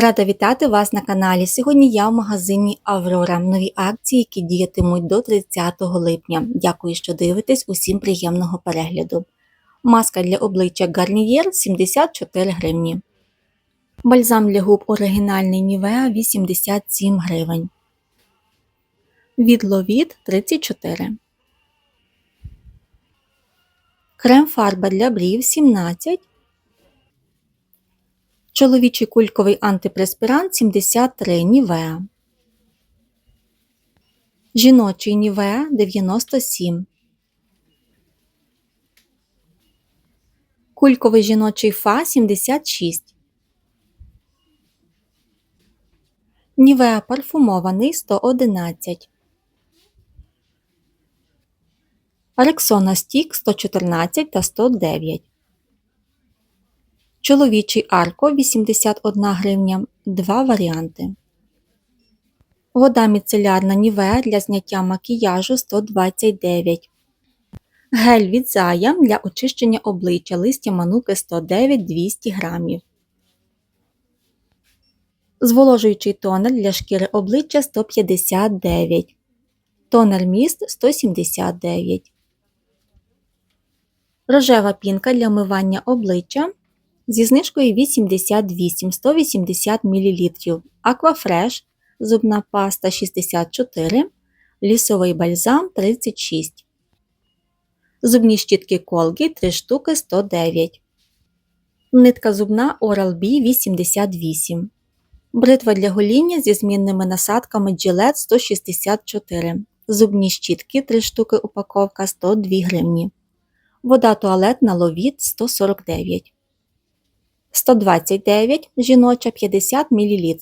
Рада вітати вас на каналі. Сьогодні я в магазині Аврора. Нові акції, які діятимуть до 30 липня. Дякую, що дивитесь. Усім приємного перегляду. Маска для обличчя Garnier 74 гривні. Бальзам для губ оригінальний Nivea 87 гривень. Від Ловіт 34. Крем фарба для брів 17. Чоловічий кульковий антипреспірант 73 Нівеа. Жіночий Нівеа 97. Кульковий жіночий Фа 76. Нівеа парфумований 111. Рексона Стік 114 та 109. Чоловічий арко 81 гривня. Два варіанти. Вода міцелярна Нівеа для зняття макіяжу 129. Гель від Зая для очищення обличчя листя мануки 109 200 грамів. Зволожуючий тонер для шкіри обличчя 159. Тонер міст 179. Рожева пінка для мивання обличчя зі знижкою 88 180 мл, Аквафреш, зубна паста 64, лісовий бальзам 36, зубні щітки Колгі 3 штуки 109, нитка зубна Oral-B 88, бритва для гоління зі змінними насадками Gillette 164, зубні щітки 3 штуки упаковка 102 гривні. Вода туалетна ловіт 149. 129 жіноча 50 мл.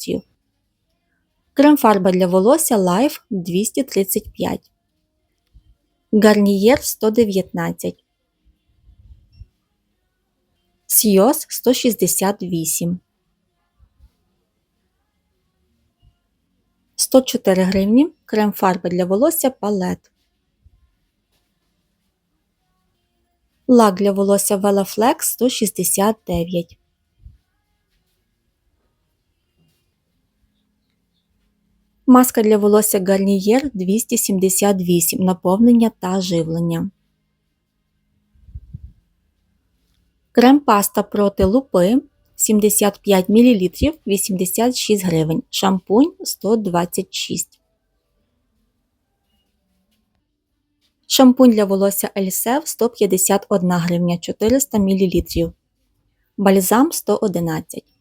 Крем-фарба для волосся Life 235. Гарнієр 119. Сйоз 168. 104 гривні. Крем-фарба для волосся палет. Лак для волосся Velaflex 169. Маска для волосся Garnier 278 наповнення та живлення. Крем-паста проти лупи 75 мл 86 гривень. Шампунь 126. Шампунь для волосся Ельсев 151 гривня 400 мл. Бальзам 111.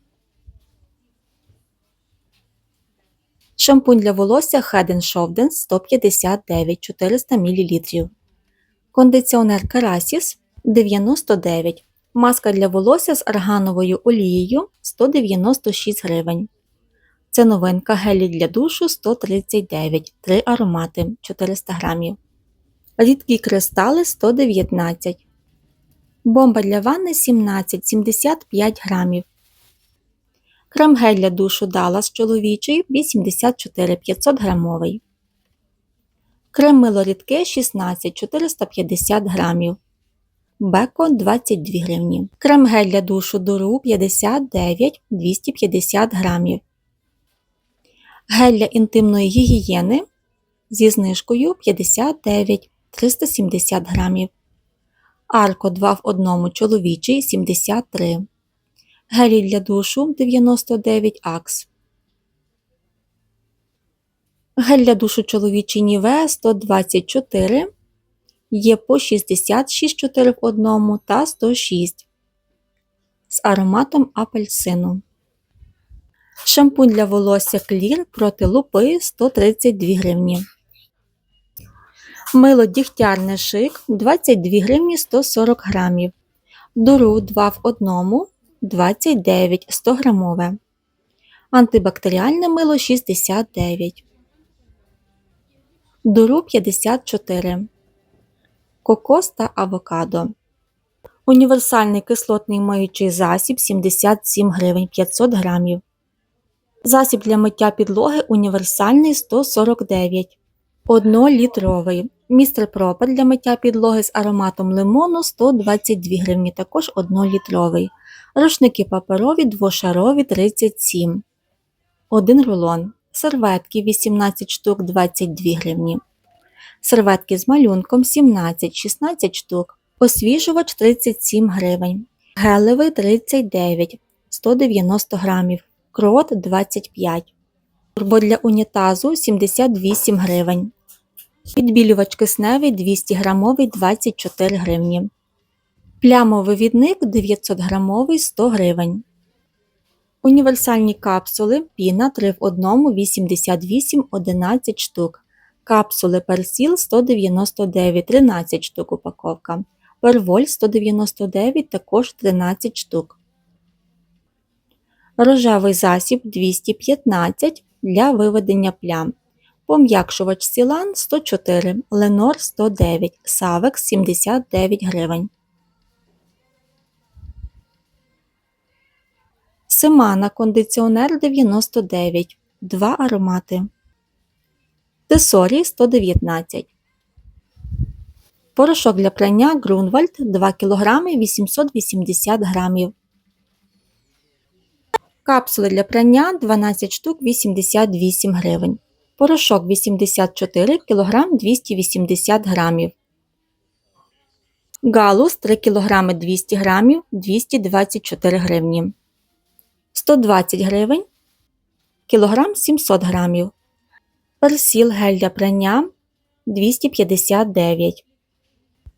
Шампунь для волосся Head Shoulders 159 400 мл. Кондиціонер Керасіс 99. Маска для волосся з аргановою олією 196 гривень. Це новинка гелі для душу 139 3 аромати 400 грамів. Рідкі кристали 119. Бомба для ванни 17 75 грамів. Крем-гель для душу Dallas чоловічий 84 500 грамовий. Крем мило рідке 16 450 грамів. Беко 22 гривні. Крем-гель для душу Дуру 59 250 грамів. Гель для інтимної гігієни зі знижкою 59 370 грамів. Арко 2 в 1 чоловічий 73 Гелій для душу 99 акс. Гель для душу чоловічий Ніве 124. Є по 66 4 в 1 та 106 з ароматом апельсину. Шампунь для волосся Клір проти лупи 132 гривні. Мило дігтярне шик 22 гривні 140 грамів. Дуру 2 в 1 29 100 грамове. Антибактеріальне мило 69. Дуру 54. Кокос та авокадо. Універсальний кислотний миючий засіб 77 гривень 500 грамів. Засіб для миття підлоги універсальний 149. 1-літровий. Містер Пропер для миття підлоги з ароматом лимону 122 гривні, також 1-літровий. Рушники паперові двошарові 37 1 рулон. Серветки 18 штук 22 гривні. Серветки з малюнком 17-16 штук. Освіжувач 37 гривень. Гелевий 39 190 грамів. Крот 25. Турбо для унітазу 78 гривень. Підбілювач кисневий 200 грамовий 24 гривні. Плямовий відник 900 грамовий 100 гривень. Універсальні капсули піна 3 в 1 88 11 штук. Капсули персіл 199 13 штук упаковка. Перволь 199 також 13 штук. Рожевий засіб 215 для виведення плям. Пом'якшувач Сілан 104, Ленор 109, Савекс 79 гривень. Семана кондиціонер 99, 2 аромати. Тесорі 119. Порошок для прання Грунвальд 2 кг 880 г. Капсули для прання 12 штук 88 гривень. Порошок 84 кг 280 г. Галус 3 кг 200 г 224 гривні. 120 гривень. Кілограм 700 грамів. Персіл гель для прання 259.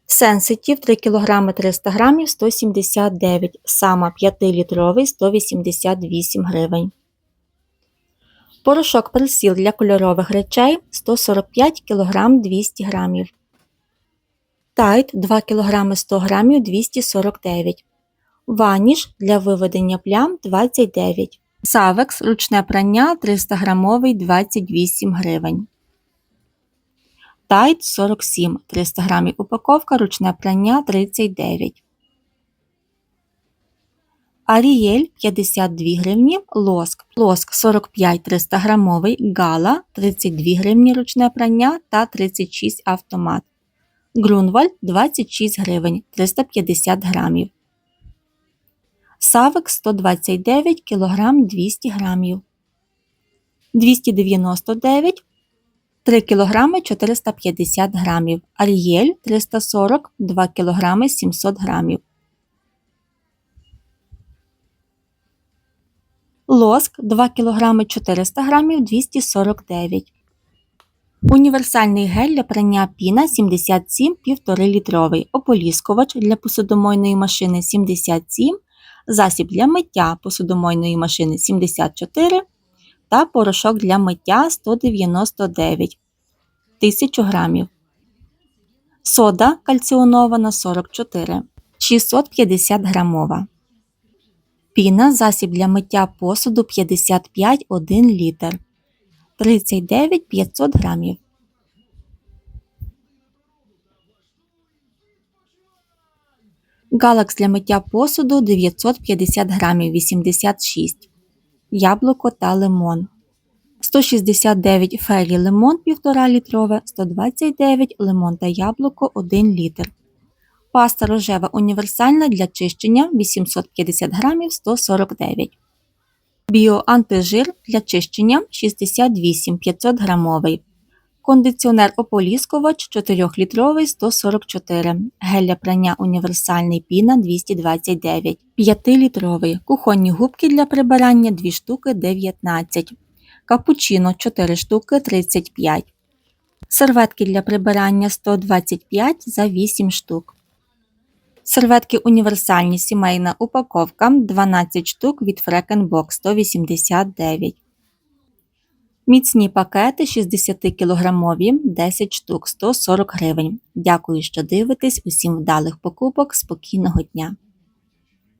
Сенситів 3 кг 300 г 179 Сама 5-літровий 188 гривень. Порошок персіл для кольорових речей 145 кг 200 г. Тайт 2 кг 100 г 249 Ваніш для виведення плям 29 Савекс ручне прання 300 грамовий 28 гривень. Тайт 47 300 грамів упаковка, ручне прання 39. Арієль 52 гривні, лоск, лоск 45 300 грамовий, гала 32 гривні ручне прання та 36 автомат. Грунвальд 26 гривень 350 грамів. Савик 129 кг 200 грамів. 299 3 кг 450 грамів. Арієль 340 2 кг 700 грамів. Лоск 2 кг 400 грамів 249 Універсальний гель для прання піна 77 1,5 літровий. Ополіскувач для посудомойної машини 77 засіб для миття посудомойної машини 74 та порошок для миття 199 1000 грамів. Сода кальціонована 44 650 грамова. Піна засіб для миття посуду 55 1 літр 39 500 грамів. Галакс для миття посуду 950 грамів 86 Яблуко та лимон. 169 фері лимон 1,5 літрове, 129 лимон та яблуко 1 літр. Паста рожева універсальна для чищення 850 грамів 149 Біоантижир для чищення 68 500 грамовий. Кондиціонер ополіскувач 4-літровий 144, гель прання універсальний піна 229, 5-літровий, кухонні губки для прибирання 2 штуки 19, капучино 4 штуки 35, серветки для прибирання 125 за 8 штук. Серветки універсальні сімейна упаковка 12 штук від Freckenbox 189 Міцні пакети 60 кілограмові 10 штук 140 гривень. Дякую, що дивитесь. Усім вдалих покупок, спокійного дня!